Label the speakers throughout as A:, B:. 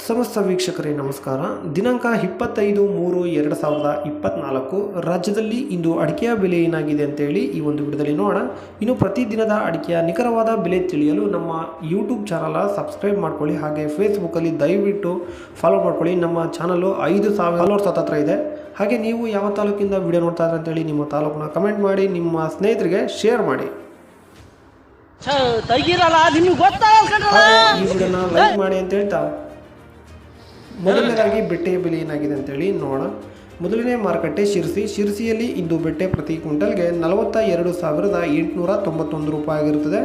A: ಸಮಸ್ತ ವೀಕ್ಷಕರೇ ನಮಸ್ಕಾರ. ದಿನಾಂಕ ಇಪ್ಪತ್ತೈದು ಮೂರು ಎರಡು ಸಾವಿರದ ಇಪ್ಪತ್ನಾಲ್ಕು. ರಾಜ್ಯದಲ್ಲಿ ಇಂದು ಅಡಿಕೆಯ ಬೆಲೆ ಏನಾಗಿದೆ ಅಂತೇಳಿ ಈ ಒಂದು ವಿಡಿಯೋದಲ್ಲಿ ನೋಡೋಣ. ಇನ್ನು ಪ್ರತಿದಿನದ ಅಡಿಕೆಯ ನಿಖರವಾದ ಬೆಲೆ ತಿಳಿಯಲು ನಮ್ಮ ಯೂಟ್ಯೂಬ್ ಚಾನಲ ಸಬ್ಸ್ಕ್ರೈಬ್ ಮಾಡ್ಕೊಳ್ಳಿ. ಹಾಗೆ ಫೇಸ್ಬುಕ್ಕಲ್ಲಿ ದಯವಿಟ್ಟು ಫಾಲೋ ಮಾಡ್ಕೊಳ್ಳಿ. ನಮ್ಮ ಚಾನಲು ಐದು ಸಾವಿರ ಫಾಲೋರ್ಸ್ ಹತ್ರ ಇದೆ. ಹಾಗೆ ನೀವು ಯಾವ ತಾಲೂಕಿಂದ ವಿಡಿಯೋ ನೋಡ್ತಾ ಇದ್ರೆ ಅಂತೇಳಿ ನಿಮ್ಮ ತಾಲೂಕನ್ನ ಕಮೆಂಟ್ ಮಾಡಿ ನಿಮ್ಮ ಸ್ನೇಹಿತರಿಗೆ ಶೇರ್ ಮಾಡಿ. ಈ ವಿಡಿಯೋನ ಲೈಕ್ ಮಾಡಿ ಅಂತ ಹೇಳ್ತಾ. ಮೊದಲನೇದಾಗಿ ಬೆಟ್ಟೆಯ ಬೆಲೆ ಏನಾಗಿದೆ ಅಂತೇಳಿ ನೋಡೋಣ. ಮೊದಲನೇ ಮಾರುಕಟ್ಟೆ ಶಿರಸಿ. ಶಿರಸಿಯಲ್ಲಿ ಇಂದು ಬೆಟ್ಟೆ ಪ್ರತಿ ಕ್ವಿಂಟಲ್ಗೆ ನಲವತ್ತ ಎರಡು ಸಾವಿರದ ಎಂಟುನೂರ ತೊಂಬತ್ತೊಂದು ರೂಪಾಯಿ ಆಗಿರುತ್ತದೆ.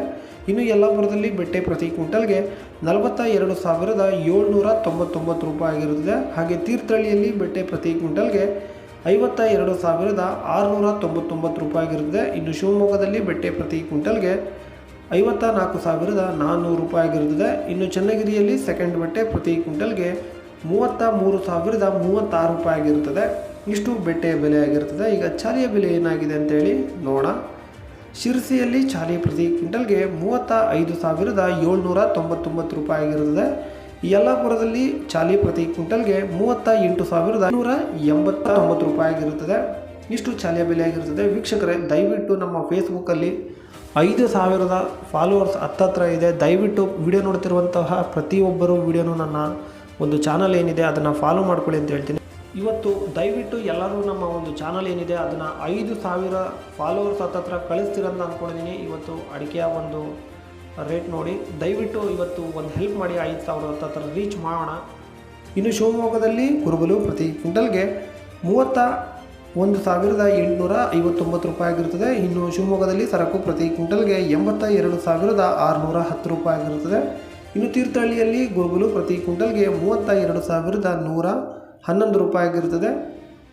A: ಇನ್ನು ಯಲ್ಲಾಪುರದಲ್ಲಿ ಬೆಟ್ಟೆ ಪ್ರತಿ ಕ್ವಿಂಟಲ್ಗೆ ನಲವತ್ತ ಎರಡು ಸಾವಿರದ ಏಳ್ನೂರ ತೊಂಬತ್ತೊಂಬತ್ತು ರೂಪಾಯಿ ಆಗಿರುತ್ತದೆ. ಹಾಗೆ ತೀರ್ಥಹಳ್ಳಿಯಲ್ಲಿ ಬೆಟ್ಟೆ ಪ್ರತಿ ಕ್ವಿಂಟಲ್ಗೆ ಐವತ್ತ ಎರಡು ಸಾವಿರದ ಆರುನೂರ ತೊಂಬತ್ತೊಂಬತ್ತು ರೂಪಾಯಿ ಆಗಿರುತ್ತದೆ. ಇನ್ನು ಶಿವಮೊಗ್ಗದಲ್ಲಿ ಬೆಟ್ಟೆ ಪ್ರತಿ ಕ್ವಿಂಟಲ್ಗೆ ಐವತ್ತ ನಾಲ್ಕು ಸಾವಿರದ ನಾನ್ನೂರು ರೂಪಾಯಿ ಆಗಿರುತ್ತದೆ. ಇನ್ನು ಚನ್ನಗಿರಿಯಲ್ಲಿ ಸೆಕೆಂಡ್ ಬಟ್ಟೆ ಪ್ರತಿ ಕ್ವಿಂಟಲ್ಗೆ ಮೂವತ್ತ ಮೂರು ಸಾವಿರದ ಮೂವತ್ತಾರು ರೂಪಾಯಿ ಆಗಿರುತ್ತದೆ. ಇಷ್ಟು ಬೆಟ್ಟೆಯ ಬೆಲೆ ಆಗಿರುತ್ತದೆ. ಈಗ ಚಾಲಿಯ ಬೆಲೆ ಏನಾಗಿದೆ ಅಂತೇಳಿ ನೋಡೋಣ ಶಿರಸಿಯಲ್ಲಿ ಚಾಲಿ ಪ್ರತಿ ಕ್ವಿಂಟಲ್ಗೆ ಮೂವತ್ತ ಐದು ಸಾವಿರದ ಏಳ್ನೂರ ತೊಂಬತ್ತೊಂಬತ್ತು ರೂಪಾಯಿ ಆಗಿರುತ್ತದೆ. ಯಲ್ಲಾಪುರದಲ್ಲಿ ಚಾಲಿ ಪ್ರತಿ ಕ್ವಿಂಟಲ್ಗೆ ಮೂವತ್ತ ಎಂಟು ಸಾವಿರದ ನೂರ ಎಂಬತ್ತ ಒಂಬತ್ತು ರೂಪಾಯಿ ಆಗಿರುತ್ತದೆ. ಇಷ್ಟು ಚಾಲಿಯ ಬೆಲೆ ಆಗಿರುತ್ತದೆ. ವೀಕ್ಷಕರೇ, ದಯವಿಟ್ಟು ನಮ್ಮ ಫೇಸ್ಬುಕ್ಕಲ್ಲಿ ಐದು ಸಾವಿರದ ಫಾಲೋವರ್ಸ್ ಹತ್ತತ್ರ ಇದೆ. ದಯವಿಟ್ಟು ವಿಡಿಯೋ ನೋಡ್ತಿರುವಂತಹ ಪ್ರತಿಯೊಬ್ಬರು ವಿಡಿಯೋನು ನನ್ನ ಒಂದು ಚಾನಲ್ ಏನಿದೆ, ಅದನ್ನು ಫಾಲೋ ಮಾಡ್ಕೊಳ್ಳಿ ಅಂತ ಹೇಳ್ತೀನಿ. ಇವತ್ತು ದಯವಿಟ್ಟು ಎಲ್ಲರೂ ನಮ್ಮ ಒಂದು ಚಾನಲ್ ಏನಿದೆ, ಅದನ್ನು ಐದು ಸಾವಿರ ಫಾಲೋವರ್ಸ್ ಹತ್ತತ್ರ ಕಳಿಸ್ತೀರಂತ ಅಂದ್ಕೊಂಡಿದ್ದೀನಿ ಇವತ್ತು ಅಡಿಕೆಯ ಒಂದು ರೇಟ್ ನೋಡಿ. ದಯವಿಟ್ಟು ಇವತ್ತು ಒಂದು ಹೆಲ್ಪ್ ಮಾಡಿ ಐದು ಸಾವಿರ ಹತ್ತತ್ರ ರೀಚ್ ಮಾಡೋಣ. ಇನ್ನು ಶಿವಮೊಗ್ಗದಲ್ಲಿ ಕುರುಬಲು ಪ್ರತಿ ಕ್ವಿಂಟಲ್ಗೆ ಮೂವತ್ತ ಒಂದು ಸಾವಿರದ ಎಂಟುನೂರ ಐವತ್ತೊಂಬತ್ತು ರೂಪಾಯಿ ಆಗಿರುತ್ತದೆ. ಇನ್ನು ಶಿವಮೊಗ್ಗದಲ್ಲಿ ಸರಕು ಪ್ರತಿ ಕ್ವಿಂಟಲ್ಗೆ ಎಂಬತ್ತ ಎರಡು ಸಾವಿರದ ಆರುನೂರ ಹತ್ತು ರೂಪಾಯಿ ಆಗಿರುತ್ತದೆ. ಇನ್ನು ತೀರ್ಥಹಳ್ಳಿಯಲ್ಲಿ ಗೋಗುಲು ಪ್ರತಿ ಕ್ವಿಂಟಲ್ಗೆ ಮೂವತ್ತ ಎರಡು ಸಾವಿರದ ನೂರ ಹನ್ನೊಂದು ರೂಪಾಯಿ ಆಗಿರುತ್ತದೆ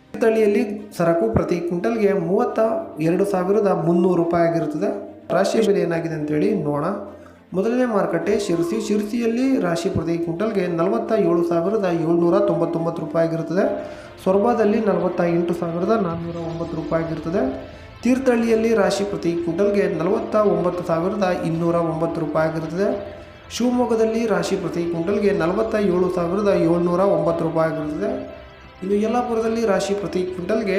A: ತೀರ್ಥಹಳ್ಳಿಯಲ್ಲಿ ಸರಕು ಪ್ರತಿ ಕ್ವಿಂಟಲ್ಗೆ ಮೂವತ್ತ ಎರಡು ಸಾವಿರದ ಮುನ್ನೂರು ರೂಪಾಯಿ ಆಗಿರುತ್ತದೆ ರಾಶಿ ಬೆಲೆ ಏನಾಗಿದೆ ಅಂತೇಳಿ ನೋಡೋಣ. ಮೊದಲನೇ ಮಾರುಕಟ್ಟೆ ಶಿರಸಿ. ಶಿರಸಿಯಲ್ಲಿ ರಾಶಿ ಪ್ರತಿ ಕ್ವಿಂಟಲ್ಗೆ ನಲವತ್ತ ಏಳು ಸಾವಿರದ ಏಳ್ನೂರ ತೊಂಬತ್ತೊಂಬತ್ತು ರೂಪಾಯಿ ಆಗಿರುತ್ತದೆ ಸೊರಬಾದಲ್ಲಿ ನಲವತ್ತ ಎಂಟು ಸಾವಿರದ ನಾನ್ನೂರ ಒಂಬತ್ತು ರೂಪಾಯಿ ಆಗಿರುತ್ತದೆ ತೀರ್ಥಹಳ್ಳಿಯಲ್ಲಿ ರಾಶಿ ಪ್ರತಿ ಕ್ವಿಂಟಲ್ಗೆ ನಲವತ್ತ ಒಂಬತ್ತು ಸಾವಿರದ ಇನ್ನೂರ ಒಂಬತ್ತು ರೂಪಾಯಿ ಆಗಿರುತ್ತದೆ ಶಿವಮೊಗ್ಗದಲ್ಲಿ ರಾಶಿ ಪ್ರತಿ ಕ್ವಿಂಟಲ್ಗೆ ನಲವತ್ತ ಏಳು ಸಾವಿರದ ಏಳ್ನೂರ ಒಂಬತ್ತು ರೂಪಾಯಿ ಆಗಿರುತ್ತದೆ ಇನ್ನು ಯಲ್ಲಾಪುರದಲ್ಲಿ ರಾಶಿ ಪ್ರತಿ ಕ್ವಿಂಟಲ್ಗೆ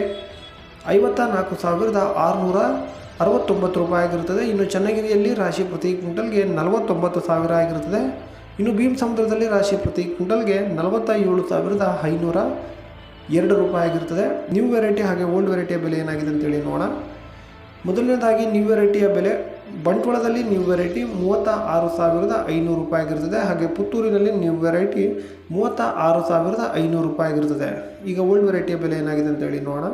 A: ಐವತ್ತ ನಾಲ್ಕು ಸಾವಿರದ ಆರುನೂರ ಅರವತ್ತೊಂಬತ್ತು ರೂಪಾಯಿ ಆಗಿರುತ್ತದೆ. ಇನ್ನು ಚನ್ನಗಿರಿಯಲ್ಲಿ ರಾಶಿ ಪ್ರತಿ ಕ್ವಿಂಟಲ್ಗೆ ನಲವತ್ತೊಂಬತ್ತು ಸಾವಿರ ಆಗಿರುತ್ತದೆ. ಇನ್ನು ಭೀಮ್ ಸಮುದ್ರದಲ್ಲಿ ರಾಶಿ ಪ್ರತಿ ಕ್ವಿಂಟಲ್ಗೆ ನಲವತ್ತ ಏಳು ಸಾವಿರದ ಐನೂರ ಎರಡು ರೂಪಾಯಿ ಆಗಿರುತ್ತದೆ. ನ್ಯೂ ವೆರೈಟಿ ಹಾಗೆ ಓಲ್ಡ್ ವೆರೈಟಿಯ ಬೆಲೆ ಏನಾಗಿದೆ ಅಂತೇಳಿ ನೋಡೋಣ. ಮೊದಲನೇದಾಗಿ ನ್ಯೂ ವೆರೈಟಿಯ ಬೆಲೆ ಬಂಟ್ವಾಳದಲ್ಲಿ ನ್ಯೂ ವೆರೈಟಿ ಮೂವತ್ತ ಆರು ಸಾವಿರದ ಐನೂರು ರೂಪಾಯಿ ಆಗಿರುತ್ತದೆ ಹಾಗೆ ಪುತ್ತೂರಿನಲ್ಲಿ ನ್ಯೂ ವೆರೈಟಿ ಮೂವತ್ತ ಆರು ಸಾವಿರದ ಐನೂರು ರೂಪಾಯಿ ಆಗಿರುತ್ತದೆ ಈಗ ಓಲ್ಡ್ ವೆರೈಟಿಯ ಬೆಲೆ ಏನಾಗಿದೆ ಅಂತೇಳಿ ನೋಡೋಣ.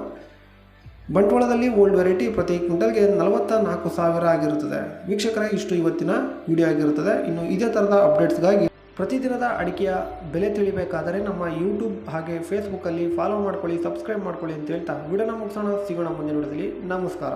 A: ಬಂಟ್ವಾಳದಲ್ಲಿ ಓಲ್ಡ್ ವೆರೈಟಿ ಪ್ರತಿ ಕ್ವಿಂಟಲ್ಗೆ ನಲವತ್ತ ನಾಲ್ಕು ಸಾವಿರ ಆಗಿರುತ್ತದೆ ವೀಕ್ಷಕರ, ಇಷ್ಟು ಇವತ್ತಿನ ವಿಡಿಯೋ ಆಗಿರುತ್ತದೆ ಇನ್ನು ಇದೇ ಥರದ ಅಪ್ಡೇಟ್ಸ್ಗಾಗಿ ಪ್ರತಿದಿನದ ಅಡಿಕೆಯ ಬೆಲೆ ತಿಳಿಬೇಕಾದರೆ ನಮ್ಮ ಯೂಟ್ಯೂಬ್ ಹಾಗೆ ಫೇಸ್ಬುಕ್ಕಲ್ಲಿ ಫಾಲೋ ಮಾಡ್ಕೊಳ್ಳಿ ಸಬ್ಸ್ಕ್ರೈಬ್ ಮಾಡ್ಕೊಳ್ಳಿ ಅಂತ ಹೇಳ್ತಾ ವಿಡಿಯೋನ ಮುಗಿಸೋಣ. ಸಿಗೋಣ ಮುಂದಿನ ವಿಡಿಯೋದಲ್ಲಿ. ನಮಸ್ಕಾರ.